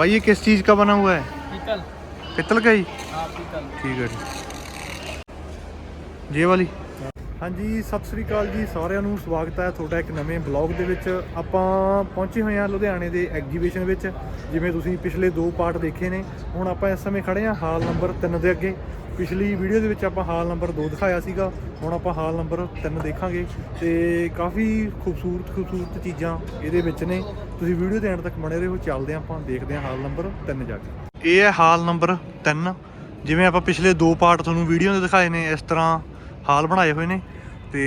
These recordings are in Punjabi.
भाई ये किस चीज़ का बना हुआ है पीतल पित्तल का ही हाँ पीतल ਠੀਕ ਹੈ ਜੀ ਜੇ ਵਾਲੀ ਹਾਂਜੀ ਸਤਿ ਸ੍ਰੀ ਅਕਾਲ ਜੀ ਸਾਰਿਆਂ ਨੂੰ ਸਵਾਗਤ ਹੈ ਤੁਹਾਡਾ ਇੱਕ ਨਵੇਂ ਬਲੌਗ ਦੇ ਵਿੱਚ ਆਪਾਂ ਪਹੁੰਚੇ ਹੋਏ ਹਾਂ ਲੁਧਿਆਣੇ ਦੇ ਐਗਜੀਬਿਸ਼ਨ ਵਿੱਚ ਜਿਵੇਂ ਤੁਸੀਂ ਪਿਛਲੇ ਦੋ ਪਾਰਟ ਦੇਖੇ ਨੇ ਹੁਣ ਆਪਾਂ ਇਸ ਸਮੇਂ ਖੜੇ ਹਾਂ ਹਾਲ ਨੰਬਰ 3 ਦੇ ਅੱਗੇ ਪਿਛਲੀ ਵੀਡੀਓ ਦੇ ਵਿੱਚ ਆਪਾਂ ਹਾਲ ਨੰਬਰ 2 ਦਿਖਾਇਆ ਸੀਗਾ। ਹੁਣ ਆਪਾਂ ਹਾਲ ਨੰਬਰ 3 ਦੇਖਾਂਗੇ ਤੇ ਕਾਫੀ ਖੂਬਸੂਰਤ ਖੂਬਸੂਰਤ ਚੀਜ਼ਾਂ ਇਹਦੇ ਵਿੱਚ ਨੇ। ਤੁਸੀਂ ਵੀਡੀਓ ਦੇ ਐਂਡ ਤੱਕ ਬਣੇ ਰਹੋ, ਚੱਲਦੇ ਹਾਂ ਆਪਾਂ, ਦੇਖਦੇ ਹਾਂ ਹਾਲ ਨੰਬਰ 3 ਜਾ ਕੇ। ਇਹ ਹੈ ਹਾਲ ਨੰਬਰ 3 ਜਿਵੇਂ ਆਪਾਂ ਪਿਛਲੇ ਦੋ ਪਾਰਟ ਤੁਹਾਨੂੰ ਵੀਡੀਓ ਦੇ ਦਿਖਾਏ ਨੇ, ਇਸ ਤਰ੍ਹਾਂ ਹਾਲ ਬਣਾਏ ਹੋਏ ਨੇ। ਤੇ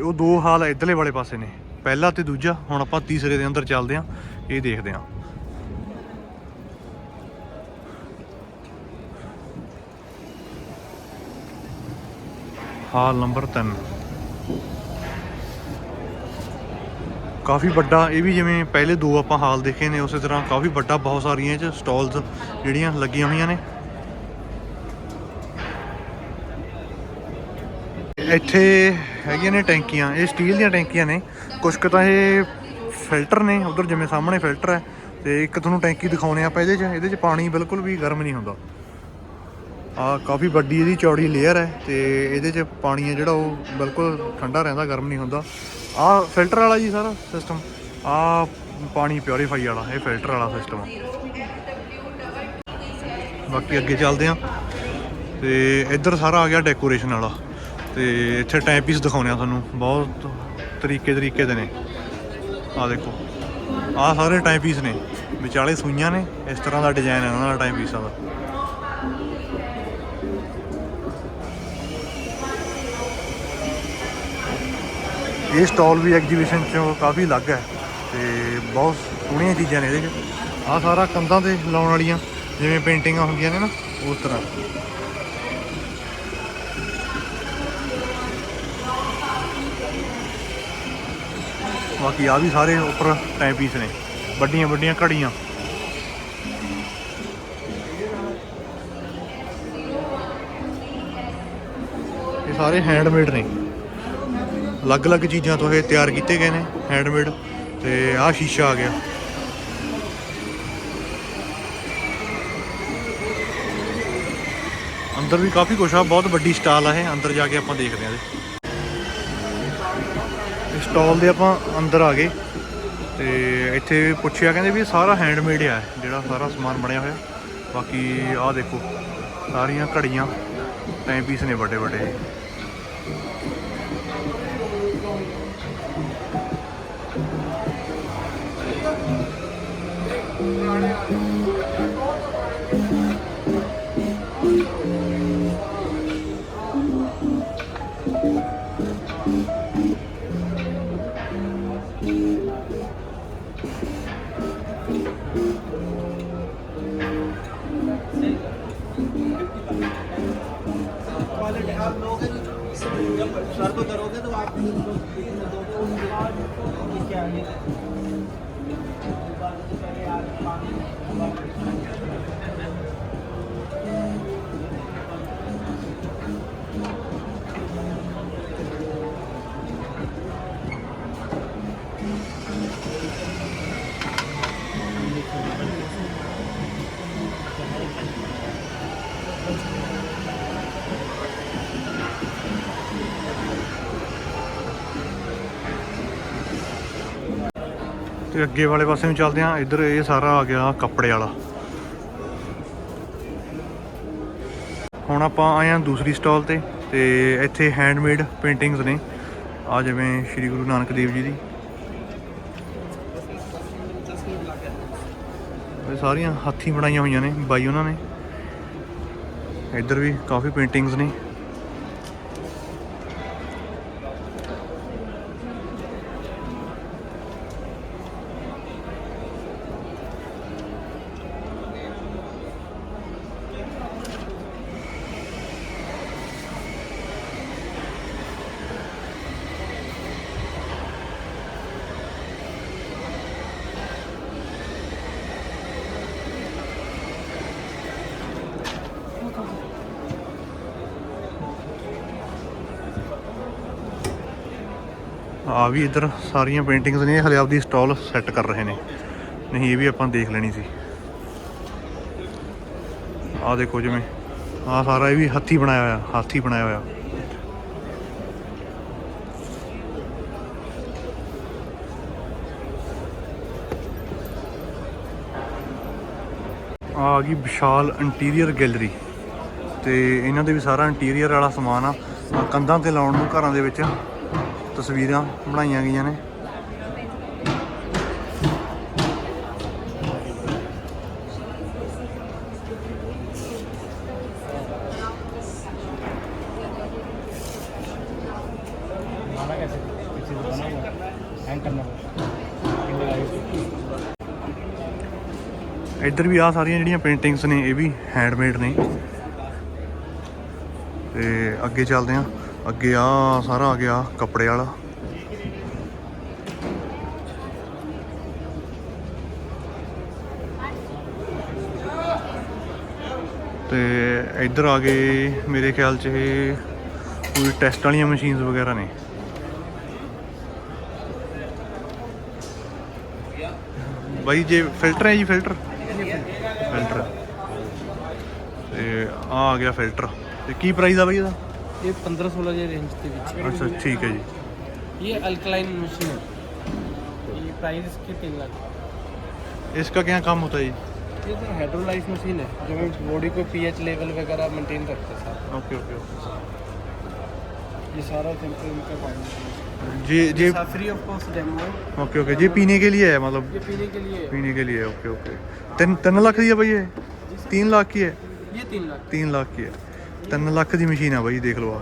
ਉਹ ਦੋ ਹਾਲ ਇਧਰਲੇ ਵਾਲੇ ਪਾਸੇ ਨੇ। ਪਹਿਲਾ ਤੇ ਦੂਜਾ, ਹੁਣ ਆਪਾਂ ਤੀਸਰੇ ਦੇ ਅੰਦਰ ਚੱਲਦੇ ਹਾਂ, ਇਹ ਦੇਖਦੇ ਹਾਂ। ਹਾਲ ਨੰਬਰ 3 ਕਾਫੀ ਵੱਡਾ, ਇਹ ਵੀ ਜਿਵੇਂ ਪਹਿਲੇ ਦੋ ਆਪਾਂ ਹਾਲ ਦੇਖੇ ਨੇ, ਉਸੇ ਤਰ੍ਹਾਂ ਕਾਫੀ ਵੱਡਾ ਬਹੁਤ ਸਾਰੀਆਂ ਇਹ ਚ ਸਟਾਲਸ ਜਿਹੜੀਆਂ ਲੱਗੀਆਂ ਹੋਈਆਂ ਨੇ। ਇੱਥੇ ਹੈਗੀਆਂ ਨੇ ਟੈਂਕੀਆਂ, ਇਹ ਸਟੀਲ ਦੀਆਂ ਟੈਂਕੀਆਂ ਨੇ। ਕੁਝ ਕੁ ਤਾਂ ਇਹ ਫਿਲਟਰ ਨੇ, ਉਧਰ ਜਿਵੇਂ ਸਾਹਮਣੇ ਫਿਲਟਰ ਹੈ, ਤੇ ਇੱਕ ਤੁਹਾਨੂੰ ਟੈਂਕੀ ਦਿਖਾਉਣੇ ਆਪਾਂ ਇਹਦੇ 'ਚ। ਇਹਦੇ 'ਚ ਪਾਣੀ ਬਿਲਕੁਲ ਵੀ ਗਰਮ ਨਹੀਂ ਹੁੰਦਾ। ਆ ਕਾਫੀ ਵੱਡੀ ਇਹਦੀ ਚੌੜੀ ਲੇਅਰ ਹੈ ਤੇ ਇਹਦੇ 'ਚ ਪਾਣੀ ਹੈ ਜਿਹੜਾ ਉਹ ਬਿਲਕੁਲ ਠੰਡਾ ਰਹਿੰਦਾ, ਗਰਮ ਨਹੀਂ ਹੁੰਦਾ। ਆ ਫਿਲਟਰ ਵਾਲਾ ਜੀ ਸਾਰਾ ਸਿਸਟਮ ਆ ਪਾਣੀ ਪਿਉਰੀਫਾਈ ਵਾਲਾ, ਇਹ ਫਿਲਟਰ ਵਾਲਾ ਸਿਸਟਮ ਆ। ਬਾਕੀ ਅੱਗੇ ਚੱਲਦੇ ਆ ਤੇ ਇੱਧਰ ਸਾਰਾ ਆ ਗਿਆ ਡੈਕੋਰੇਸ਼ਨ ਵਾਲਾ। ਤੇ ਇੱਥੇ ਟਾਈਮ ਪੀਸ ਦਿਖਾਉਣੇ ਆ ਤੁਹਾਨੂੰ, ਬਹੁਤ ਤਰੀਕੇ ਤਰੀਕੇ ਦੇ ਨੇ। ਆ ਦੇਖੋ, ਆ ਸਾਰੇ ਟਾਈਮ ਪੀਸ ਨੇ, ਵਿਚਾਲੇ ਸੂਈਆਂ ਨੇ, ਇਸ ਤਰ੍ਹਾਂ ਦਾ ਡਿਜ਼ਾਈਨ ਹੈ ਉਹਨਾਂ ਦਾ ਟਾਈਮ ਪੀਸਾਂ ਦਾ ਇਹ ਸਟਾਲ ਵੀ ਐਗਜੀਬਿਸ਼ਨ ਚੋਂ ਕਾਫੀ ਅਲੱਗ ਹੈ ਤੇ ਬਹੁਤ ਸੋਹਣੀਆਂ ਚੀਜ਼ਾਂ ਨੇ ਇਹਦੇ 'ਚ। ਆ ਸਾਰਾ ਕੰਧਾਂ ਤੇ ਲਾਉਣ ਵਾਲੀਆਂ, ਜਿਵੇਂ ਪੇਂਟਿੰਗਾਂ ਹੁੰਦੀਆਂ ਨੇ ਨਾ, ਉਸ ਤਰ੍ਹਾਂ। ਬਾਕੀ ਆ ਵੀ ਸਾਰੇ ਉੱਪਰ ਟਾਈਮ ਪੀਸ ਨੇ, ਵੱਡੀਆਂ ਵੱਡੀਆਂ ਘੜੀਆਂ। ਇਹ ਸਾਰੇ ਹੈਂਡਮੇਡ ਨੇ। ਅਲੱਗ-ਅਲੱਗ ਚੀਜ਼ਾਂ ਤੋਂ ਇਹ ਤਿਆਰ ਕੀਤੇ ਗਏ ਨੇ ਹੈਂਡਮੇਡ ਤੇ ਆਹ ਸ਼ੀਸ਼ਾ ਆ ਗਿਆ। ਅੰਦਰ ਵੀ ਕਾਫੀ ਕੁਛ ਆ, ਬਹੁਤ ਵੱਡੀ ਸਟਾਲ ਆ ਇਹ, ਅੰਦਰ ਜਾ ਕੇ ਆਪਾਂ ਦੇਖਦੇ ਹਾਂ ਇਹਦੇ। ਸਟਾਲ ਦੇ ਆਪਾਂ ਅੰਦਰ ਆ ਗਏ, ਤੇ ਇੱਥੇ ਪੁੱਛਿਆ ਕਹਿੰਦੇ ਵੀ ਇਹ ਸਾਰਾ ਹੈਂਡਮੇਡ ਆ, ਜਿਹੜਾ ਸਾਰਾ ਸਮਾਨ ਬਣਿਆ ਹੋਇਆ। ਬਾਕੀ ਆਹ ਦੇਖੋ, ਸਾਰੀਆਂ ਘੜੀਆਂ ਟਾਈਮ ਪੀਸ ਨੇ ਵੱਡੇ ਵੱਡੇ ਤੇ ਅੱਗੇ ਵਾਲੇ ਪਾਸੇ ਨੂੰ ਚੱਲਦੇ ਹਾਂ ਇੱਧਰ ਇਹ ਸਾਰਾ ਆ ਗਿਆ ਕੱਪੜੇ ਵਾਲਾ। ਹੁਣ ਆਪਾਂ ਆਏ ਹਾਂ ਦੂਸਰੀ ਸਟਾਲ ਤੇ ਤੇ ਇੱਥੇ ਹੈਂਡਮੇਡ ਪੇਂਟਿੰਗਸ ਨੇ। ਆ ਜਿਵੇਂ ਸ਼੍ਰੀ ਗੁਰੂ ਨਾਨਕ ਦੇਵ ਜੀ ਦੀ। ਇਹ ਸਾਰੀਆਂ ਹੱਥੀਂ ਬਣਾਈਆਂ ਹੋਈਆਂ ਨੇ, ਬਾਈ ਉਹਨਾਂ ਨੇ। ਇੱਧਰ ਵੀ ਕਾਫੀ ਪੇਂਟਿੰਗਸ ਨੇ। ਆ ਵੀ ਇੱਧਰ ਸਾਰੀਆਂ ਪੇਂਟਿੰਗਸ ਨੇ, ਹਲੇ ਆਪਦੀ ਸਟਾਲ ਸੈੱਟ ਕਰ ਰਹੇ ਨੇ। ਨਹੀਂ, ਇਹ ਵੀ ਆਪਾਂ ਦੇਖ ਲੈਣੀ ਸੀ। ਆਹ ਦੇਖੋ ਜਿਵੇਂ, ਆਹ ਸਾਰਾ ਇਹ ਵੀ ਹੱਥੀ ਬਣਾਇਆ ਹੋਇਆ, ਹਾਥੀ ਬਣਾਇਆ ਹੋਇਆ। ਆ ਗਈ ਵਿਸ਼ਾਲ ਇੰਟੀਰੀਅਰ ਗੈਲਰੀ ਤੇ ਇਹਨਾਂ ਦੇ ਵੀ ਸਾਰਾ ਇੰਟੀਰੀਅਰ ਵਾਲਾ ਸਮਾਨ ਆ। ਕੰਧਾਂ ਤੇ ਲਾਉਣ ਨੂੰ ਘਰਾਂ ਦੇ ਵਿੱਚ। ਤਸਵੀਰਾਂ ਬਣਾਈਆਂ ਗਈਆਂ ਨੇ। ਇੱਧਰ ਵੀ ਆ ਸਾਰੀਆਂ ਜਿਹੜੀਆਂ ਪੇਂਟਿੰਗਸ ਨੇ, ਇਹ ਵੀ ਹੈਂਡਮੇਡ ਨੇ। ਤੇ ਅੱਗੇ ਚੱਲਦੇ ਆ ਅੱਗੇ ਆ, ਸਾਰਾ ਆ ਗਿਆ ਕੱਪੜੇ ਵਾਲਾ। ਤੇ ਇੱਧਰ ਆ ਗਏ, ਮੇਰੇ ਖਿਆਲ ਚ ਇਹ ਕੋਈ ਟੈਸਟ ਵਾਲੀਆਂ ਮਸ਼ੀਨਸ ਵਗੈਰਾ ਨੇ। ਬਾਈ, ਜੇ ਫਿਲਟਰ ਹੈ ਜੀ, ਫਿਲਟਰ? ਫਿਲਟਰ। ਤੇ ਆ ਆ ਗਿਆ ਫਿਲਟਰ। ਤੇ ਕੀ ਪ੍ਰਾਈਸ ਆ ਬਾਈ ਇਹਦਾ? ये पंद्रह सोलह हज़ार रेंज के बीच अच्छा ठीक है जी ये अल्कलाइन मशीन है ये प्राइस इसकी तीन लाख इसका क्या काम होता है ये सर हाइड्रोलाइज मशीन है जो हम बॉडी को पीएच लेवल वगैरह मेंटेन करते हैं सर ओके ओके ये सारा सिंपल का पानी जी जी free of cost demo okay okay जी पीने के लिए है मतलब ये पीने के लिए है पीने के लिए ओके ओके तीन तीन लाख की है भाई ये तीन लाख की है ये तीन लाख तीन लाख की है तीन लाख ਦੀ ਮਸ਼ੀਨ ਆ ਬਾਈ ਦੇਖ ਲਓ ਆ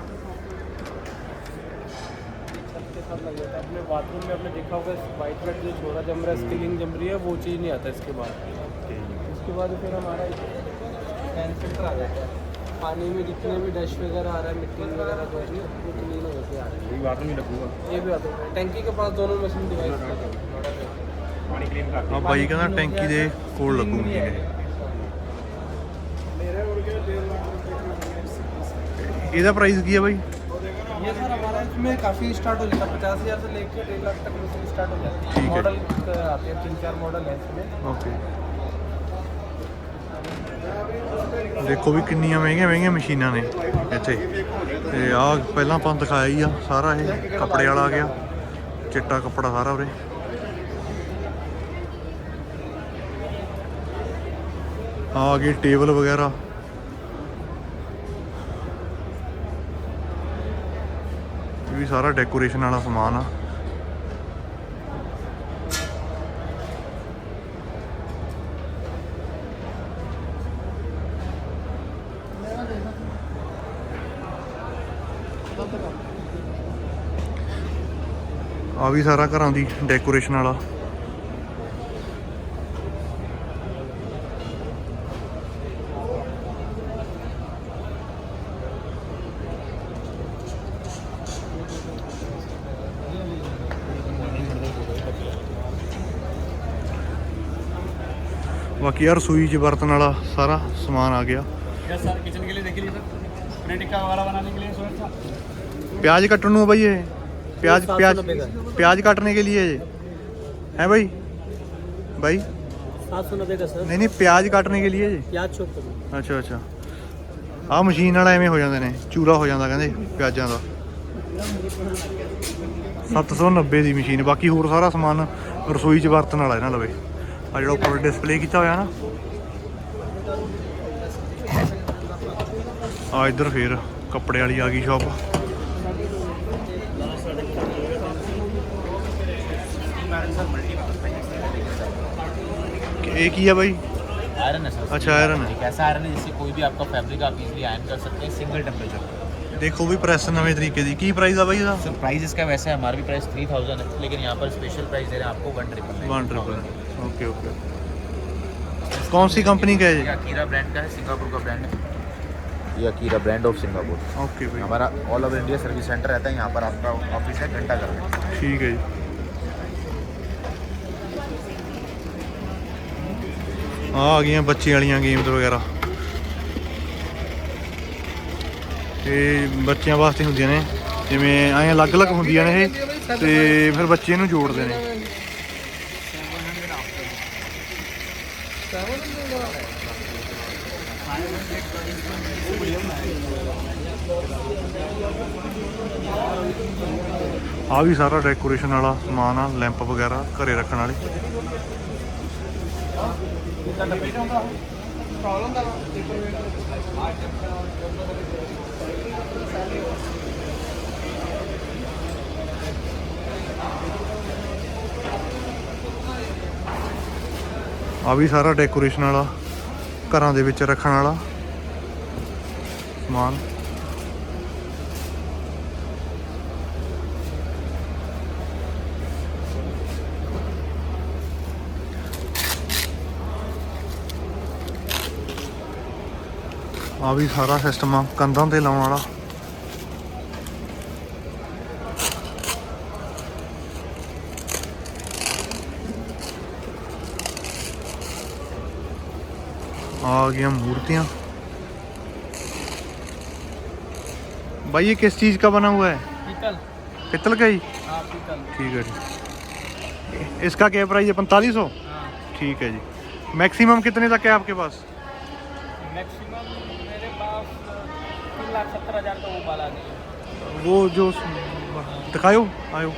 के साथ लग जाता है अपने बाथरूम में आपने देखा होगा वाइट बेड जो छोरा जम रहा है स्किलिंग जम रही है वो चीज़ नहीं आता इसके बाद उसके बाद फिर हमारा हैंड फिल्टर आ जाता है पानी में जितने भी डस्ट वगैरह आ रहा है मिट्टी वगैरह जो है वो क्लीन हो जाती है ये बाथरूम में लगूगा ये भी आता है टैंकी के पास दोनों मशीन डिवाइस ਆ ਬਾਈ ਕਹਿੰਦਾ ਟੈਂਕੀ ਦੇ ਕੋਲ ਲੱਗੂਗੀ ਇਹ ਇਹਦਾ ਪ੍ਰਾਈਸ ਕੀ ਹੈ ਬਾਈ ये सर हमारा इसमें काफ़ी स्टार्ट हो जाता है पचास हज़ार से लेकर डेढ़ लाख तक मशीन स्टार्ट हो जाती ठीक है है। मॉडल आते हैं तीन चार मॉडल है इसमें ਓਕੇ ਦੇਖੋ ਵੀ ਕਿੰਨੀਆਂ ਮਹਿੰਗੀਆਂ ਮਹਿੰਗੀਆਂ ਮਸ਼ੀਨਾਂ ਨੇ ਇੱਥੇ ਤੇ ਆ ਪਹਿਲਾਂ ਆਪਾਂ ਦਿਖਾਇਆ ਹੀ ਆ ਸਾਰਾ ਇਹ ਕੱਪੜੇ ਵਾਲਾ ਆ ਗਿਆ ਚਿੱਟਾ ਕੱਪੜਾ ਸਾਰਾ ਉਰੇ ਆ ਗਏ ਟੇਬਲ ਵਗੈਰਾ ਵੀ ਸਾਰਾ ਡੈਕੋਰੇਸ਼ਨ ਵਾਲਾ ਸਮਾਨ ਆ। ਆ ਵੀ ਸਾਰਾ ਘਰਾਂ ਦੀ ਡੈਕੋਰੇਸ਼ਨ ਵਾਲਾ। ਬਾਕੀ ਯਾਰ ਸੂਈ ਚ ਵਰਤਣ ਵਾਲਾ ਸਾਰਾ ਸਮਾਨ ਆ ਗਿਆ सर किचन के लिए देख लीजिए सर पनीर टिक्का वगैरह बनाने के लिए सोचा प्याज कटने ਨੂੰ ਭਾਈ ਇਹ प्याज सात सौ प्याज नब्बे का। प्याज काटने के लिए ये है भाई भाई सात सौ नब्बे का सर नहीं नहीं प्याज काटने के लिए जी प्याज चौक करो ਅੱਛਾ ਅੱਛਾ ਆਹ ਮਸ਼ੀਨ ਨਾਲ ਐਵੇਂ ਹੋ ਜਾਂਦੇ ਨੇ ਚੂਰਾ ਹੋ ਜਾਂਦਾ ਕਹਿੰਦੇ ਪਿਆਜ਼ਾਂ ਦਾ 790 ਦੀ ਮਸ਼ੀਨ ਬਾਕੀ ਹੋਰ ਸਾਰਾ ਸਮਾਨ ਰਸੋਈ 'ਚ ਵਰਤਣ ਵਾਲਾ ਇਹਨਾਂ ਲਵੇ ਆ ਜਿਹੜਾ ਉੱਪਰ ਡਿਸਪਲੇ ਕੀਤਾ ਹੋਇਆ ਨਾ ਆ ਇੱਧਰ ਫੇਰ ਕੱਪੜੇ ਵਾਲੀ ਆ ਗਈ ਸ਼ਾਪ ਇਹ ਕੀ ਆ ਬਾਈ आयरन है सर अच्छा आयरन है एक ऐसा आयरन है जिससे कोई भी आपका फैब्रिक आप इजीली आयरन कर सकते हैं सिंगल टेम्परेचर पे ਦੇਖੋ ਵੀ ਪ੍ਰੈਸ ਨਵੇਂ ਤਰੀਕੇ ਦੀ ਕੀ ਪ੍ਰਾਈਸ ਆ ਬਾਈ ਇਹਦਾ सर प्राइस इसका वैसे है हमारा भी प्राइस थ्री थाउजेंड है लेकिन यहाँ पर स्पेशल प्राइस दे रहे हैं आपको one triple one triple okay okay कौन सी कंपनी का है ये ये अकीरा ब्रांड का है सिंगापुर का ब्रांड है ये Akira brand of Singapore okay भाई हमारा all over India service centre रहता है यहाँ पर आपका ऑफिस है घंटा घर में ठीक है जी ਆ ਆ ਗਈਆਂ ਬੱਚਿਆਂ ਵਾਲੀਆਂ ਗੇਮਸ ਵਗੈਰਾ ਇਹ ਬੱਚਿਆਂ ਵਾਸਤੇ ਹੁੰਦੀਆਂ ਨੇ ਜਿਵੇਂ ਐਂ ਅਲੱਗ-ਅਲੱਗ ਹੁੰਦੀਆਂ ਨੇ ਇਹ ਤੇ ਫਿਰ ਬੱਚੇ ਇਹਨੂੰ ਜੋੜਦੇ ਨੇ ਆ ਵੀ ਸਾਰਾ ਡੈਕੋਰੇਸ਼ਨ ਵਾਲਾ ਸਮਾਨ ਆ ਲੈਂਪ ਵਗੈਰਾ ਘਰੇ ਰੱਖਣ ਵਾਲੇ। ਆ ਵੀ ਸਾਰਾ ਡੈਕੋਰੇਸ਼ਨ ਵਾਲਾ, ਘਰਾਂ ਦੇ ਵਿੱਚ ਰੱਖਣ ਵਾਲਾ ਸਮਾਨ। ਆ ਵੀ ਸਾਰਾ ਸਿਸਟਮ ਆ, ਕੰਧਾਂ ਤੇ ਲਾਉਣ ਵਾਲਾ। आ गया मूर्तियां भाई ये किस चीज का बना हुआ है पीतल पित्तल का ही हाँ पीतल ठीक है जी इसका क्या प्राइस है पैंतालीस सौ हाँ ठीक है जी मैक्सिमम कितने तक है आपके पास मैक्सिमम मेरे पास तीन लाख सत्तर हज़ार का वो वाला नहीं है वो जो ਦਿਖਾਇਓ ਆਇਓ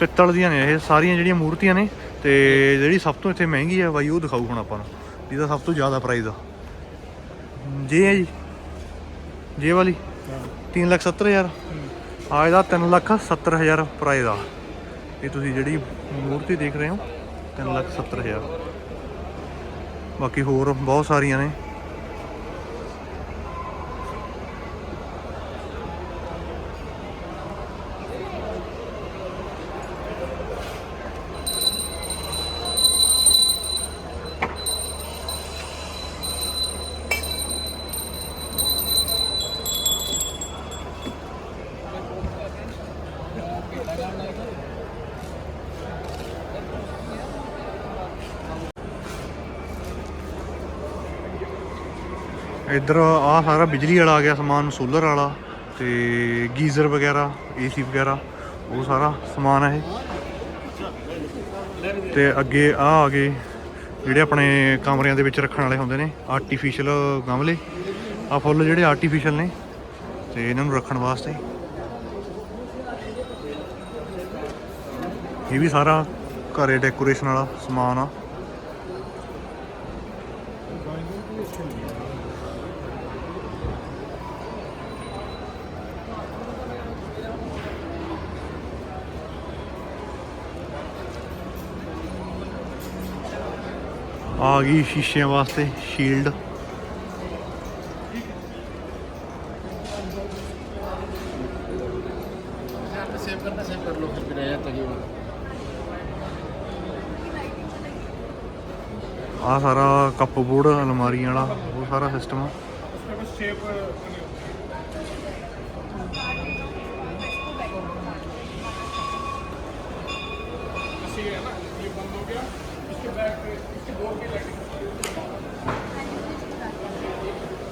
ਪਿੱਤਲ ਦੀਆਂ ਨੇ ਇਹ ਸਾਰੀਆਂ ਜਿਹੜੀਆਂ ਮੂਰਤੀਆਂ ਨੇ ਤੇ ਜਿਹੜੀ ਸਭ ਤੋਂ ਇੱਥੇ ਮਹਿੰਗੀ ਆ ਬਾਈ ਉਹ ਦਿਖਾਊ ਹੁਣ ਆਪਾਂ ਨੂੰ ਜਿਹਦਾ ਸਭ ਤੋਂ ਜ਼ਿਆਦਾ ਪ੍ਰਾਈਸ ਆ। ਜੇ ਹੈ ਜੀ, ਜੇ ਵਾਲੀ 3 ਲੱਖ 70 ਹਜ਼ਾਰ। ਆ ਇਹਦਾ 3 ਲੱਖ 70 ਹਜ਼ਾਰ ਪ੍ਰਾਈਸ ਆ। ਇਹ ਤੁਸੀਂ ਜਿਹੜੀ ਮੂਰਤੀ ਦੇਖ ਰਹੇ ਹੋ 3 ਲੱਖ 70 ਹਜ਼ਾਰ। ਬਾਕੀ ਹੋਰ ਬਹੁਤ ਸਾਰੀਆਂ ਨੇ। ਇੱਧਰ ਆ ਸਾਰਾ ਬਿਜਲੀ ਵਾਲਾ ਆ ਗਿਆ ਸਮਾਨ ਸੋਲਰ ਵਾਲਾ ਤੇ ਗੀਜ਼ਰ ਵਗੈਰਾ ਏਸੀ ਵਗੈਰਾ, ਉਹ ਸਾਰਾ ਸਮਾਨ ਹੈ ਇਹ। ਤੇ ਅੱਗੇ ਆ ਆ ਗਏ ਜਿਹੜੇ ਆਪਣੇ ਕਮਰਿਆਂ ਦੇ ਵਿੱਚ ਰੱਖਣ ਵਾਲੇ ਹੁੰਦੇ ਨੇ ਆਰਟੀਫੀਸ਼ੀਅਲ ਗਮਲੇ। ਆ ਫੁੱਲ ਜਿਹੜੇ ਆਰਟੀਫੀਸ਼ੀਅਲ ਨੇ, ਤੇ ਇਹਨਾਂ ਨੂੰ ਰੱਖਣ ਵਾਸਤੇ। ਇਹ ਵੀ ਸਾਰਾ ਘਰੇ ਡੈਕੋਰੇਸ਼ਨ ਵਾਲਾ ਸਮਾਨ ਆ। ਆ ਗਈ ਸ਼ੀਸ਼ਿਆਂ ਵਾਸਤੇ ਸ਼ੀਲਡ सेव करना सेव कर लो फिर रह जाता है ਆ ਸਾਰਾ ਕੱਪ ਬੋਰਡ ਅਲਮਾਰੀਆਂ ਵਾਲਾ ਉਹ ਸਾਰਾ ਸਿਸਟਮ ਆ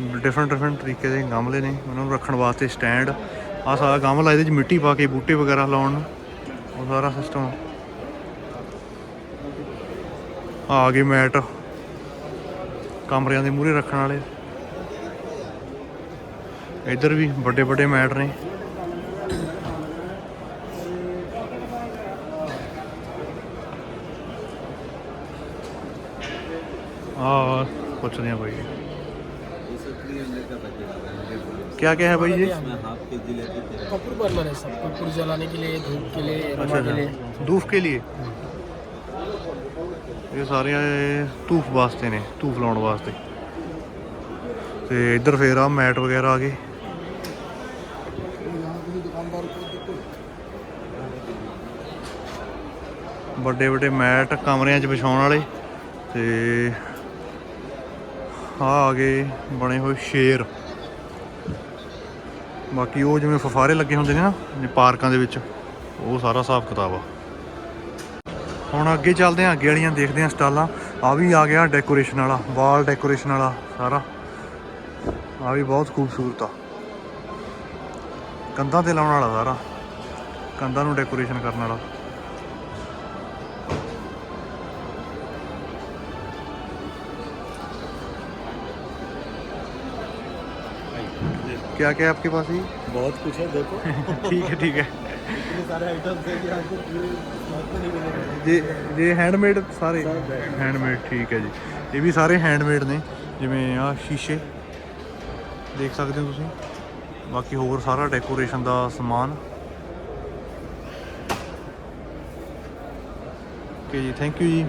ਡਿਫਰੈਂਟ ਡਿਫਰੈਂਟ ਤਰੀਕੇ ਦੇ ਗਮਲੇ ਨੇ, ਉਹਨਾਂ ਨੂੰ ਰੱਖਣ ਵਾਸਤੇ ਸਟੈਂਡ ਆ ਸਾਰਾ ਗਮਲਾ ਇਹਦੇ ਚ ਮਿੱਟੀ ਪਾ ਕੇ, ਬੂਟੇ ਵਗੈਰਾ ਲਾਉਣ ਨੂੰ। ਉਹ ਸਾਰਾ ਸਿਸਟਮ ਆ ਗਏ ਮੈਟ। ਕਮਰਿਆਂ ਦੇ ਮੂਹਰੇ ਰੱਖਣ ਵਾਲੇ। ਇੱਧਰ ਵੀ ਵੱਡੇ ਵੱਡੇ ਮੈਟ ਨੇ। ਆ ਪੁੱਛਦੇ ਆ ਬਾਈ। क्या क्या है भाई ये कपूर बर्नर है सब कपूर जलाने के लिए धूप के लिए अच्छा अरोमा के लिए अच्छा धूप के लिए ਇਹ ਸਾਰੇ ਧੂਫ ਵਾਸਤੇ ਨੇ ਧੂਫ ਲਾਉਣ ਵਾਸਤੇ ਤੇ ਇੱਧਰ ਫੇਰ ਆ ਮੈਟ ਵਗੈਰਾ ਆ ਗਏ ਵੱਡੇ ਵੱਡੇ ਮੈਟ ਕਮਰਿਆਂ 'ਚ ਵਿਛਾਉਣ ਵਾਲੇ ਤੇ ਆ ਆ ਗਏ ਬਣੇ ਹੋਏ ਸ਼ੇਰ ਬਾਕੀ ਉਹ ਜਿਵੇਂ ਫਫਾਰੇ ਲੱਗੇ ਹੁੰਦੇ ਨੇ ਨਾ ਪਾਰਕਾਂ ਦੇ ਵਿੱਚ, ਉਹ ਸਾਰਾ ਹਿਸਾਬ ਕਿਤਾਬ ਆ। ਹੁਣ ਅੱਗੇ ਚੱਲਦੇ ਹਾਂ, ਅੱਗੇ ਵਾਲੀਆਂ ਦੇਖਦੇ ਹਾਂ ਸਟਾਲਾਂ। ਆ ਵੀ ਆ ਗਿਆ ਡੈਕੋਰੇਸ਼ਨ ਵਾਲਾ ਵਾਲ ਡੈਕੋਰੇਸ਼ਨ ਵਾਲਾ ਸਾਰਾ। ਆ ਵੀ ਬਹੁਤ ਖੂਬਸੂਰਤ ਆ। ਕੰਧਾਂ ਤੇ ਲਾਉਣ ਵਾਲਾ ਸਾਰਾ। ਕੰਧਾਂ ਨੂੰ ਡੈਕੋਰੇਸ਼ਨ ਕਰਨ ਵਾਲਾ। क्या क्या है आपके पास ही बहुत कुछ है देखो ठीक है ठीक है इतने सारे आइटम्स है कि आपको पूरे स्टॉक में नहीं मिलेंगे ਜੇ ਜੇ ਹੈਂਡਮੇਡ ਸਾਰੇ ਹੈਂਡਮੇਡ ਠੀਕ ਹੈ ਜੀ ਇਹ ਵੀ ਸਾਰੇ ਹੈਂਡਮੇਡ ਨੇ ਜਿਵੇਂ ਆ ਸ਼ੀਸ਼ੇ ਦੇਖ ਸਕਦੇ ਹੋ ਤੁਸੀਂ ਬਾਕੀ ਹੋਰ ਸਾਰਾ ਡੈਕੋਰੇਸ਼ਨ ਦਾ ਸਮਾਨ ਓਕੇ ਜੀ ਥੈਂਕ ਯੂ ਜੀ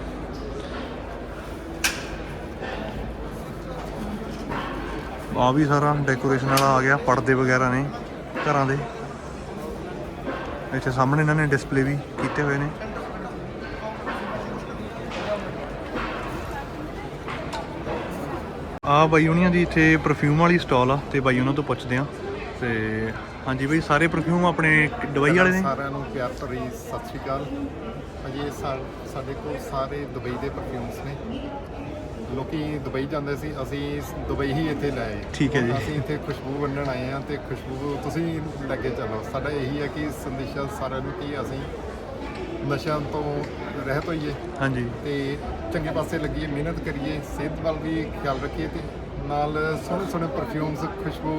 ਆ ਵੀ ਸਾਰਾ ਡੈਕੋਰੇਸ਼ਨ ਵਾਲਾ ਆ ਗਿਆ, ਪਰਦੇ ਵਗੈਰਾ ਨੇ ਘਰਾਂ ਦੇ। ਇੱਥੇ ਸਾਹਮਣੇ ਇਹਨਾਂ ਨੇ ਡਿਸਪਲੇ ਵੀ ਕੀਤੇ ਹੋਏ ਨੇ। ਆ ਬਾਈ ਉਹਨਾਂ ਦੀ ਇੱਥੇ ਪਰਫਿਊਮ ਵਾਲੀ ਸਟਾਲ ਆ, ਤੇ ਬਾਈ ਉਹਨਾਂ ਤੋਂ ਪੁੱਛਦੇ ਆ। ਤੇ ਹਾਂਜੀ ਬਾਈ, ਸਾਰੇ ਪਰਫਿਊਮ ਆਪਣੇ ਦੁਬਈ ਵਾਲੇ ਨੇ? ਸਾਰਿਆਂ ਨੂੰ ਪਿਆਰ ਭਰੀ ਸਤਿ ਸ਼੍ਰੀ ਅਕਾਲ। ਅਜੇ ਸਾਡੇ ਕੋਲ ਸਾਰੇ ਦੁਬਈ ਦੇ ਪਰਫਿਊਮਸ ਨੇ। ਲੋਕੀ ਦੁਬਈ ਜਾਂਦੇ ਸੀ ਅਸੀਂ ਦੁਬਈ ਹੀ ਇੱਥੇ ਲੈ ਆਏ। ਠੀਕ ਹੈ ਜੀ। ਅਸੀਂ ਇੱਥੇ ਖੁਸ਼ਬੂ ਵੰਡਣ ਆਏ ਹਾਂ ਤੇ ਖੁਸ਼ਬੂ ਤੁਸੀਂ ਲੈ ਕੇ ਚੱਲੋ। ਸਾਡਾ ਇਹੀ ਹੈ ਕਿ ਸੰਦੇਸ਼ਾ ਸਾਰਿਆਂ ਨੂੰ ਕਿ ਅਸੀਂ ਨਸ਼ਿਆਂ ਤੋਂ ਰਹਿਤ ਹੋਈਏ ਹਾਂਜੀ। ਤੇ ਚੰਗੇ ਪਾਸੇ ਲੱਗੀਏ ਮਿਹਨਤ ਕਰੀਏ ਸਿਹਤ ਵੱਲ ਵੀ ਖਿਆਲ ਰੱਖੀਏ ਤੇ ਨਾਲ ਸੋਹਣੇ ਸੋਹਣੇ ਪਰਫਿਊਮਸ ਖੁਸ਼ਬੂ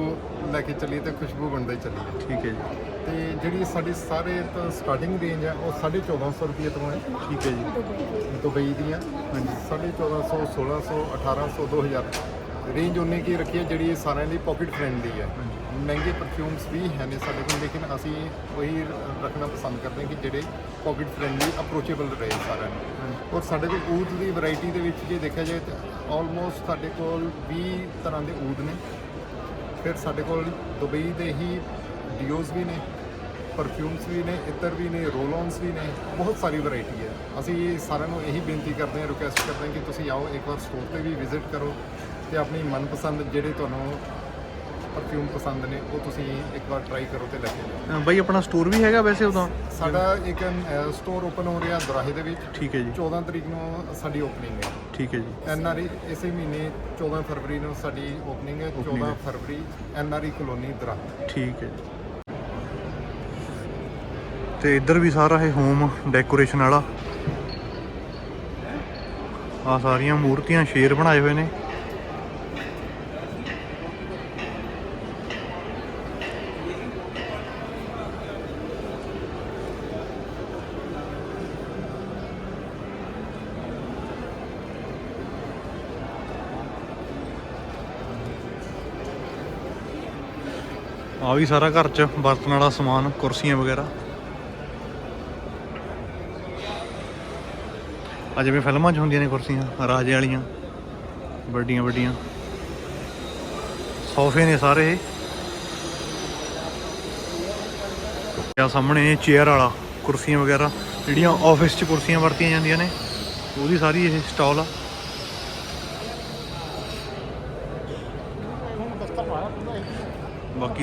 ਲੈ ਕੇ ਚੱਲੀਏ ਤੇ ਖੁਸ਼ਬੂ ਵੰਡਦੇ ਚੱਲੀਏ। ਠੀਕ ਹੈ ਜੀ। ਤੇ ਜਿਹੜੀ ਸਾਡੀ ਸਾਰੇ ਤੋਂ ਸਟਾਰਟਿੰਗ ਰੇਂਜ ਹੈ ਉਹ 1450 ਰੁਪਏ ਤੋਂ ਹੈ। ਠੀਕ ਹੈ ਜੀ। ਦੁਬਈ ਦੀਆਂ ਹਾਂਜੀ 1450 1600 1800 2000 ਰੇਂਜ ਉਹਨੇ ਕੀ ਰੱਖੀ ਹੈ ਜਿਹੜੀ ਸਾਰਿਆਂ ਲਈ ਪਾਕਟ ਫ੍ਰੈਂਡਲੀ ਹੈ ਮਹਿੰਗੇ ਪਰਫਿਊਮਸ ਵੀ ਹੈ ਨੇ ਸਾਡੇ ਕੋਲ ਲੇਕਿਨ ਅਸੀਂ ਉਹੀ ਰੱਖਣਾ ਪਸੰਦ ਕਰਦੇ ਹਾਂ ਕਿ ਜਿਹੜੇ ਪਾਕਟ ਫ੍ਰੈਂਡਲੀ ਅਪਰੋਚੇਬਲ ਰਹੇ ਸਾਰਿਆਂ ਨੂੰ। ਔਰ ਸਾਡੇ ਕੋਲ ਊਦ ਦੀ ਵੈਰਾਈਟੀ ਦੇ ਵਿੱਚ ਜੇ ਦੇਖਿਆ ਜਾਏ ਤਾਂ ਆਲਮੋਸਟ ਸਾਡੇ ਕੋਲ 20 ਤਰ੍ਹਾਂ ਦੇ ਊਦ ਨੇ। ਫਿਰ ਸਾਡੇ ਕੋਲ ਦੁਬਈ ਦੇ ਹੀ ਡੀਓਜ਼ ਵੀ ਨੇ ਪਰਫਿਊਮਸ ਵੀ ਨੇ, ਇਤਰ ਵੀ ਨੇ ਰੋਲ-ਔਨਸ ਵੀ ਨੇ, ਬਹੁਤ ਸਾਰੀ ਵੈਰਾਈਟੀ ਹੈ। ਅਸੀਂ ਸਾਰਿਆਂ ਨੂੰ ਇਹੀ ਬੇਨਤੀ ਕਰਦੇ ਹਾਂ ਰਿਕੁਐਸਟ ਕਰਦੇ ਹਾਂ ਕਿ ਤੁਸੀਂ ਆਓ, ਇੱਕ ਵਾਰ ਸਟੋਰ ਤੇ ਵੀ ਵਿਜ਼ਿਟ ਕਰੋ ਤੇ ਆਪਣੀ ਮਨਪਸੰਦ ਜਿਹੜੇ ਤੁਹਾਨੂੰ ਪਰਫਿਊਮ ਪਸੰਦ ਨੇ ਉਹ ਤੁਸੀਂ ਇੱਕ ਵਾਰ ਟਰਾਈ ਕਰੋ ਤੇ ਲੈ ਕੇ ਜਾਓ। ਅ, ਬਾਈ ਆਪਣਾ ਸਟੋਰ ਵੀ ਹੈਗਾ ਵੈਸੇ ਉਦੋਂ? ਸਾਡਾ ਇੱਕ ਸਟੋਰ ਓਪਨ ਹੋ ਰਿਹਾ ਦੁਰਾਹੇ ਦੇ ਵਿੱਚ। ਠੀਕ ਹੈ ਜੀ। 14 ਤਰੀਕ ਨੂੰ ਸਾਡੀ ਓਪਨਿੰਗ ਹੈ। ਠੀਕ ਹੈ ਜੀ। ਐਨਆਰਈ ਇਸੇ ਮਹੀਨੇ 14 ਫਰਵਰੀ ਨੂੰ ਸਾਡੀ ਓਪਨਿੰਗ ਹੈ। 14 ਫਰਵਰੀ ਐਨਆਰਈ ਕਲੋਨੀ ਦਰਾਹ। ਠੀਕ ਹੈ ਜੀ। ਤੇ ਇੱਧਰ ਵੀ ਸਾਰਾ ਇਹ ਹੋਮ ਡੈਕੋਰੇਸ਼ਨ ਵਾਲਾ। ਆ ਸਾਰੀਆਂ ਮੂਰਤੀਆਂ ਸ਼ੇਰ ਬਣਾਏ ਹੋਏ ਨੇ। ਆ ਵੀ ਸਾਰਾ ਘਰ 'ਚ ਵਰਤਣ ਵਾਲਾ ਸਮਾਨ, ਕੁਰਸੀਆਂ ਵਗੈਰਾ। ਆ ਜਿਵੇਂ ਫਿਲਮਾਂ 'ਚ ਹੁੰਦੀਆਂ ਨੇ ਕੁਰਸੀਆਂ, ਰਾਜੇ ਵਾਲੀਆਂ, ਵੱਡੀਆਂ ਵੱਡੀਆਂ। ਸੋਫੇ ਨੇ ਸਾਰੇ। ਇਹ ਆ ਸਾਹਮਣੇ ਚੇਅਰ ਵਾਲਾ, ਕੁਰਸੀਆਂ ਵਗੈਰਾ, ਜਿਹੜੀਆਂ ਆਫਿਸ 'ਚ ਕੁਰਸੀਆਂ ਵਰਤੀਆਂ ਜਾਂਦੀਆਂ ਨੇ, ਉਹਦੀ ਸਾਰੀ ਇਹ ਸਟਾਲ ਆ।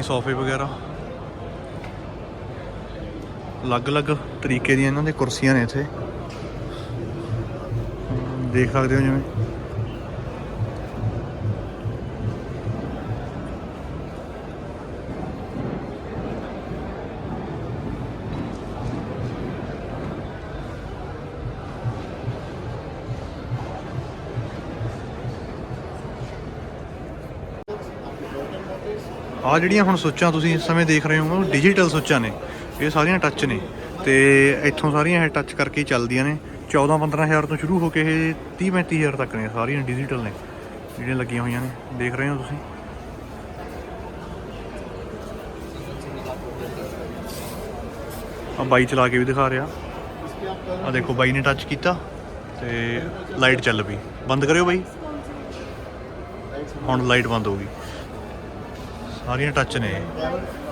ਬਾਕੀ ਸੋਫੇ ਵਗੈਰਾ? ਅਲੱਗ-ਅਲੱਗ ਤਰੀਕੇ ਦੀਆਂ ਇਹਨਾਂ ਦੇ ਕੁਰਸੀਆਂ ਨੇ ਇੱਥੇ। ਦੇਖ ਸਕਦੇ ਹੋ ਜਿਵੇਂ ਆ ਜਿਹੜੀਆਂ ਹੁਣ ਸੁੱਚਾਂ ਤੁਸੀਂ ਇਸ ਸਮੇਂ ਦੇਖ ਰਹੇ ਹੋ ਡਿਜੀਟਲ ਸੁੱਚਾਂ ਨੇ। ਇਹ ਸਾਰੀਆਂ ਟੱਚ ਨੇ। ਤੇ ਇੱਥੋਂ ਸਾਰੀਆਂ ਇਹ ਟੱਚ ਕਰਕੇ ਚੱਲਦੀਆਂ ਨੇ। 14 15000 ਤੋਂ ਸ਼ੁਰੂ ਹੋ ਕੇ ਇਹ 30 35000 ਤੱਕ ਨੇ, ਸਾਰੀਆਂ ਡਿਜੀਟਲ ਨੇ, ਜਿਹੜੀਆਂ ਲੱਗੀਆਂ ਹੋਈਆਂ ਨੇ। ਦੇਖ ਰਹੇ ਹੋ ਤੁਸੀਂ? ਆ ਬਾਈ ਚਲਾ ਕੇ ਵੀ ਦਿਖਾ ਰਿਹਾ। ਆ ਦੇਖੋ, ਬਾਈ ਨੇ ਟੱਚ ਕੀਤਾ ਤੇ ਲਾਈਟ ਚੱਲ ਪਈ। ਬੰਦ ਕਰਿਓ ਬਾਈ। ਹੁਣ ਲਾਈਟ ਬੰਦ ਹੋ ਗਈ। ਸਾਰੀਆਂ ਟੱਚ ਨੇ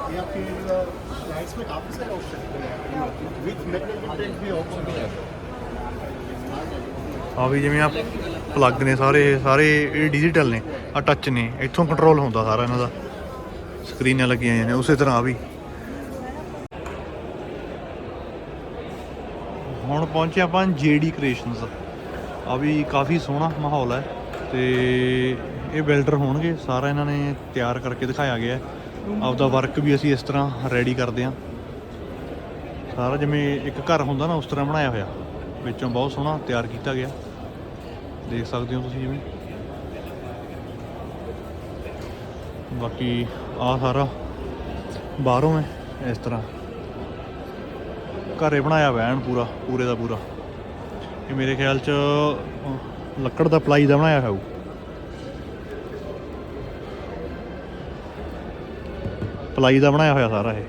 ये आपकी लाइट्स में काफी सारे ऑप्शन विद मैग्नेटिक भी ऑप्शन है ਆ ਵੀ ਜਿਵੇਂ ਆ ਪਲੱਗ ਨੇ ਸਾਰੇ ਸਾਰੇ ਇਹ ਡਿਜੀਟਲ ਨੇ ਆ ਟੱਚ ਨੇ ਇੱਥੋਂ ਕੰਟਰੋਲ ਹੁੰਦਾ ਸਾਰਾ ਇਹਨਾਂ ਦਾ ਸਕਰੀਨਾਂ ਲੱਗੀਆਂ ਹੋਈਆਂ ਨੇ ਉਸੇ ਤਰ੍ਹਾਂ ਆ ਵੀ ਹੁਣ ਪਹੁੰਚੇ ਆਪਾਂ ਜੀਡੀ ਕ੍ਰੀਏਸ਼ਨਸ ਆ ਵੀ ਕਾਫੀ ਸੋਹਣਾ ਮਾਹੌਲ ਹੈ ਤੇ ਇਹ ਬਿਲਡਰ ਹੋਣਗੇ, ਸਾਰਾ ਇਹਨਾਂ ਨੇ ਤਿਆਰ ਕਰਕੇ ਦਿਖਾਇਆ ਗਿਆ ਆਪਦਾ ਵਰਕ ਵੀ ਅਸੀਂ ਇਸ ਤਰ੍ਹਾਂ ਰੈਡੀ ਕਰਦੇ ਹਾਂ। ਸਾਰਾ ਜਿਵੇਂ ਇੱਕ ਘਰ ਹੁੰਦਾ ਨਾ, ਉਸ ਤਰ੍ਹਾਂ ਬਣਾਇਆ ਹੋਇਆ। ਵਿੱਚੋਂ ਬਹੁਤ ਸੋਹਣਾ ਤਿਆਰ ਕੀਤਾ ਗਿਆ। ਦੇਖ ਸਕਦੇ ਹੋ ਤੁਸੀਂ ਜਿਵੇਂ। ਬਾਕੀ ਆ ਸਾਰਾ ਬਾਹਰੋਂ ਹੈ, ਇਸ ਤਰ੍ਹਾਂ। ਘਰੇ ਬਣਾਇਆ ਹੋਇਆ ਐਨ ਪੂਰਾ, ਪੂਰੇ ਦਾ ਪੂਰਾ। ਇਹ ਮੇਰੇ ਖਿਆਲ ਚ ਲੱਕੜ ਦਾ ਪਲਾਈ ਦਾ ਬਣਾਇਆ ਹੋਇਆ ਹੋਊ। ਪਲਾਈ ਦਾ ਬਣਾਇਆ ਹੋਇਆ ਸਾਰਾ ਇਹ।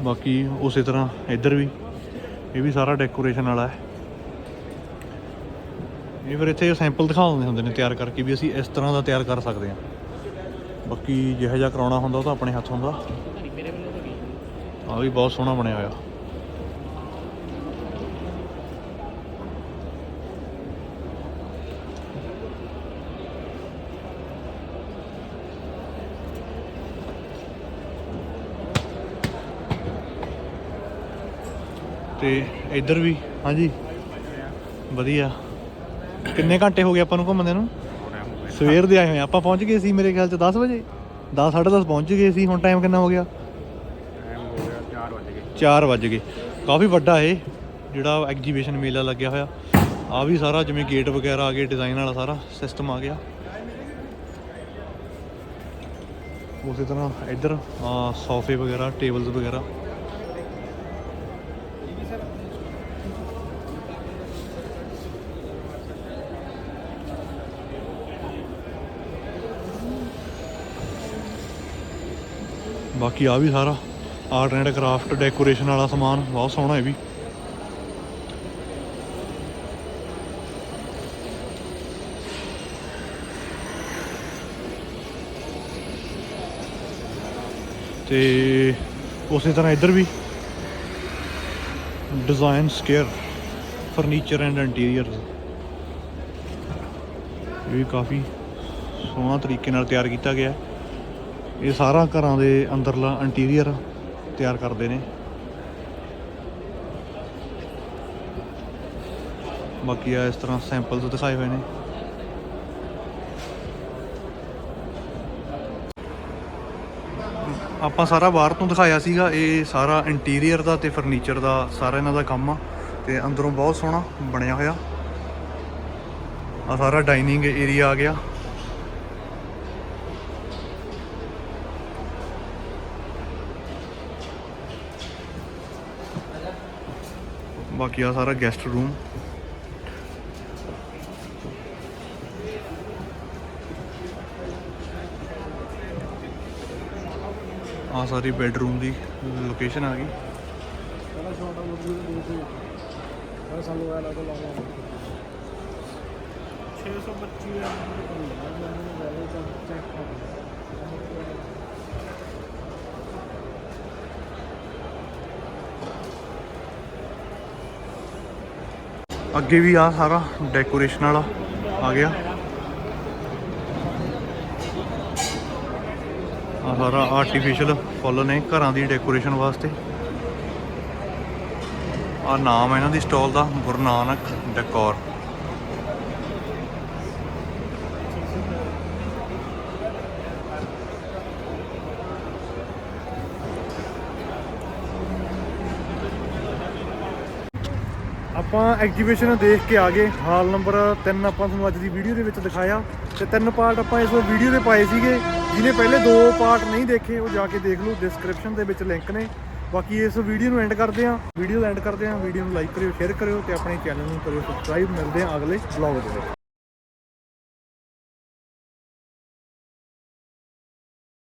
ਬਾਕੀ ਉਸੇ ਤਰ੍ਹਾਂ ਇੱਧਰ ਵੀ, ਇਹ ਵੀ ਸਾਰਾ ਡੈਕੋਰੇਸ਼ਨ ਵਾਲਾ ਹੈ। ਇਹ ਫਿਰ ਇੱਥੇ ਸੈਂਪਲ ਦਿਖਾ ਦਿੰਦੇ ਹੁੰਦੇ ਨੇ ਤਿਆਰ ਕਰਕੇ ਵੀ ਅਸੀਂ ਇਸ ਤਰ੍ਹਾਂ ਦਾ ਤਿਆਰ ਕਰ ਸਕਦੇ ਹਾਂ। ਬਾਕੀ ਜਿਹੋ ਜਿਹਾ ਕਰਾਉਣਾ ਹੁੰਦਾ ਉਹ ਤਾਂ ਆਪਣੇ ਹੱਥ ਹੁੰਦਾ ਆ ਵੀ ਬਹੁਤ ਸੋਹਣਾ ਬਣਿਆ ਹੋਇਆ। ਤੇ ਇੱਧਰ ਵੀ। ਹਾਂਜੀ। ਵਧੀਆ। ਕਿੰਨੇ ਘੰਟੇ ਹੋ ਗਏ ਆਪਾਂ ਨੂੰ ਘੁੰਮਦੇ ਨੂੰ? ਸਵੇਰ ਦੇ ਆਏ ਹੋਏ। ਆਪਾਂ ਪਹੁੰਚ ਗਏ ਸੀ ਮੇਰੇ ਖਿਆਲ ਚ 10 ਵਜੇ? 10 10:30 ਪਹੁੰਚ ਗਏ ਸੀ। ਹੁਣ ਟਾਈਮ ਕਿੰਨਾ ਹੋ ਗਿਆ? ਟਾਈਮ ਹੋ ਗਿਆ 4 ਵਜੇ 4 ਵਜ ਗਏ। ਕਾਫੀ ਵੱਡਾ ਇਹ ਜਿਹੜਾ ਐਗਜੀਬਿਸ਼ਨ ਮੇਲਾ ਲੱਗਿਆ ਹੋਇਆ। ਆ ਵੀ ਸਾਰਾ ਜਿਵੇਂ ਗੇਟ ਵਗੈਰਾ ਆ ਗਏ ਡਿਜ਼ਾਈਨ ਵਾਲਾ ਸਾਰਾ ਸਿਸਟਮ ਆ ਗਿਆ। ਉਸੇ ਤਰ੍ਹਾਂ ਇੱਧਰ ਆ ਸੋਫੇ ਵਗੈਰਾ ਟੇਬਲਸ ਵਗੈਰਾ। ਬਾਕੀ ਆ ਵੀ ਸਾਰਾ ਆਰਟ ਐਂਡ ਕਰਾਫਟ ਡੈਕੋਰੇਸ਼ਨ ਵਾਲਾ ਸਮਾਨ, ਬਹੁਤ ਸੋਹਣਾ ਹੈ ਵੀ। ਤੇ ਉਸੇ ਤਰ੍ਹਾਂ ਇੱਧਰ ਵੀ design square furniture and interior ਇਹ ਵੀ ਕਾਫੀ ਸੋਹਣਾ ਤਰੀਕੇ ਨਾਲ ਤਿਆਰ ਕੀਤਾ ਗਿਆ। ਹੈ ਇਹ ਸਾਰਾ ਘਰਾਂ ਦੇ ਅੰਦਰਲਾ ਇੰਟੀਰੀਅਰ ਤਿਆਰ ਕਰਦੇ ਨੇ। ਬਾਕੀ ਆ ਇਸ ਤਰ੍ਹਾਂ ਸੈਂਪਲਸ ਦਿਖਾਏ ਹੋਏ ਨੇ। ਆਪਾਂ ਸਾਰਾ ਬਾਹਰ ਤੋਂ ਦਿਖਾਇਆ ਸੀਗਾ, ਇਹ ਸਾਰਾ ਇੰਟੀਰੀਅਰ ਦਾ ਤੇ ਫਰਨੀਚਰ ਦਾ ਸਾਰਾ ਇਹਨਾਂ ਦਾ ਕੰਮ ਆ ਤੇ ਅੰਦਰੋਂ ਬਹੁਤ ਸੋਹਣਾ ਬਣਿਆ ਹੋਇਆ। ਆ ਸਾਰਾ ਡਾਈਨਿੰਗ ਏਰੀਆ ਆ ਗਿਆ। ਬਾਕੀ ਆ ਸਾਰਾ ਗੈਸਟ ਰੂਮ ਆ ਸਾਰੀ ਬੈਡਰੂਮ ਦੀ ਲੋਕੇਸ਼ਨ ਆ ਗਈ। बड़ा ਅੱਗੇ ਵੀ ਆ ਸਾਰਾ ਡੈਕੋਰੇਸ਼ਨ ਵਾਲਾ, ਆ ਗਿਆ। ਆ ਸਾਰਾ ਆਰਟੀਫੀਸ਼ੀਅਲ ਫੁੱਲ ਨੇ ਘਰਾਂ ਦੀ ਡੈਕੋਰੇਸ਼ਨ ਵਾਸਤੇ। ਆ ਨਾਮ ਹੈ ਇਹਨਾਂ ਦੀ ਸਟਾਲ ਦਾ, ਗੁਰੂ ਨਾਨਕ ਡੈਕੋਰ ਆਪਾਂ ਐਗਜੀਬਿਸ਼ਨ ਦੇਖ ਕੇ ਆ ਗਏ। ਹਾਲ ਨੰਬਰ 3 ਆਪਾਂ ਤੁਹਾਨੂੰ ਅੱਜ ਦੀ ਵੀਡੀਓ ਦੇ ਵਿੱਚ ਦਿਖਾਇਆ। ਤੇ ਤਿੰਨ ਪਾਰਟ ਆਪਾਂ ਇਸ ਵੀਡੀਓ ਦੇ ਪਾਏ ਸੀਗੇ। ਜਿਹਨੇ ਪਹਿਲੇ ਦੋ ਪਾਰਟ ਨਹੀਂ ਦੇਖੇ, ਉਹ ਜਾ ਕੇ ਦੇਖ ਲਓ। ਡਿਸਕ੍ਰਿਪਸ਼ਨ ਦੇ ਵਿੱਚ ਲਿੰਕ ਨੇ। ਬਾਕੀ ਇਸ ਵੀਡੀਓ ਨੂੰ ਐਂਡ ਕਰਦੇ ਹਾਂ। ਵੀਡੀਓ ਐਂਡ ਕਰਦੇ ਹਾਂ। ਵੀਡੀਓ ਨੂੰ ਲਾਈਕ ਕਰਿਓ ਸ਼ੇਅਰ ਕਰਿਓ ਤੇ ਆਪਣੇ ਚੈਨਲ ਨੂੰ ਕਰਿਓ ਸਬਸਕ੍ਰਾਈਬ ਮਿਲਦੇ ਹਾਂ ਅਗਲੇ ਵਲੌਗ ਦੇ ਵਿੱਚ।